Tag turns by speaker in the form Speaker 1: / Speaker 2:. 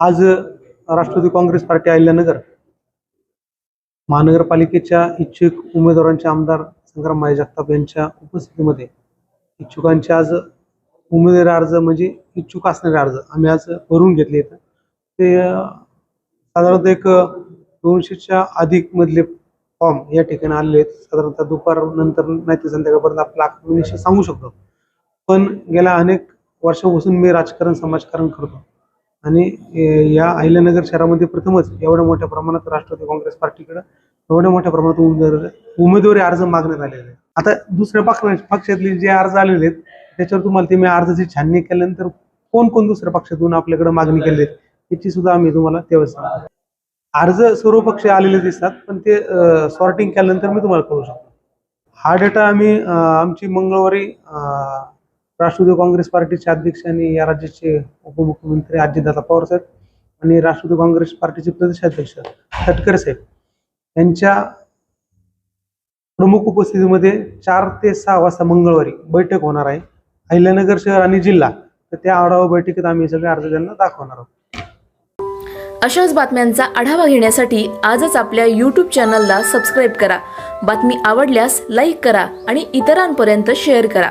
Speaker 1: आज राष्ट्रवादी काँग्रेस पार्टी अहिल्यानगर महानगरपालिकेच्या इच्छुक उमेदवारांचे आमदार संग्राम माय जगताप यांच्या उपस्थितीमध्ये इच्छुकांचे आज उमेदवारी अर्ज म्हणजे इच्छुक असणारे अर्ज आम्ही आज भरून घेतले ते साधारणतः एक दोनशेच्या अधिक मधले फॉर्म या ठिकाणी आलेले आहेत. साधारणतः दुपार नंतर नाही तर संध्याकाळपर्यंत आपला विषय सांगू शकतो. पण गेल्या अनेक वर्षापासून मी राजकारण समाजकारण करतो. आणि या अहिल्यानगर शहरामध्ये प्रथमच एवढ्या मोठ्या प्रमाणात राष्ट्रवादी काँग्रेस पार्टीकडे एवढ्या मोठ्या प्रमाणात उमेदवार उमेदवारी अर्ज मागण्यात आलेले आहेत. आता दुसऱ्या पक्ष पक्षातले जे अर्ज आलेले आहेत त्याच्यावर तुम्हाला ते मी अर्जाची छाननी केल्यानंतर कोण कोण दुसऱ्या पक्षातून आपल्याकडे मागणी केली याची सुद्धा आम्ही तुम्हाला त्यावेळेस सांगतो. अर्ज सर्व पक्ष आलेले दिसतात पण ते सॉर्टिंग केल्यानंतर मी तुम्हाला कळू शकतो. हा डेटा आम्ही आमची मंगळवारी राष्ट्रवादी काँग्रेस पार्टीचे अध्यक्ष आणि या राज्याचे उपमुख्यमंत्री अजितदादा पवार साहेब आणि राष्ट्रवादी काँग्रेस पार्टीचे प्रदेशाध्यक्ष तटकर साहेब. यांच्या प्रमुख उपस्थितीमध्ये चार ते सहा वाजता मंगळवारी बैठक होणार आहे. अहिल्यानगर शहर आणि जिल्हा तर त्या आढावा बैठकीत आम्ही सगळे अर्ज त्यांना दाखवणार आहोत.
Speaker 2: अशाच बातम्यांचा आढावा घेण्यासाठी आजच आपल्या यूट्यूब चॅनलला सबस्क्राईब करा. बातमी आवडल्यास लाईक करा आणि इतरांपर्यंत शेअर करा.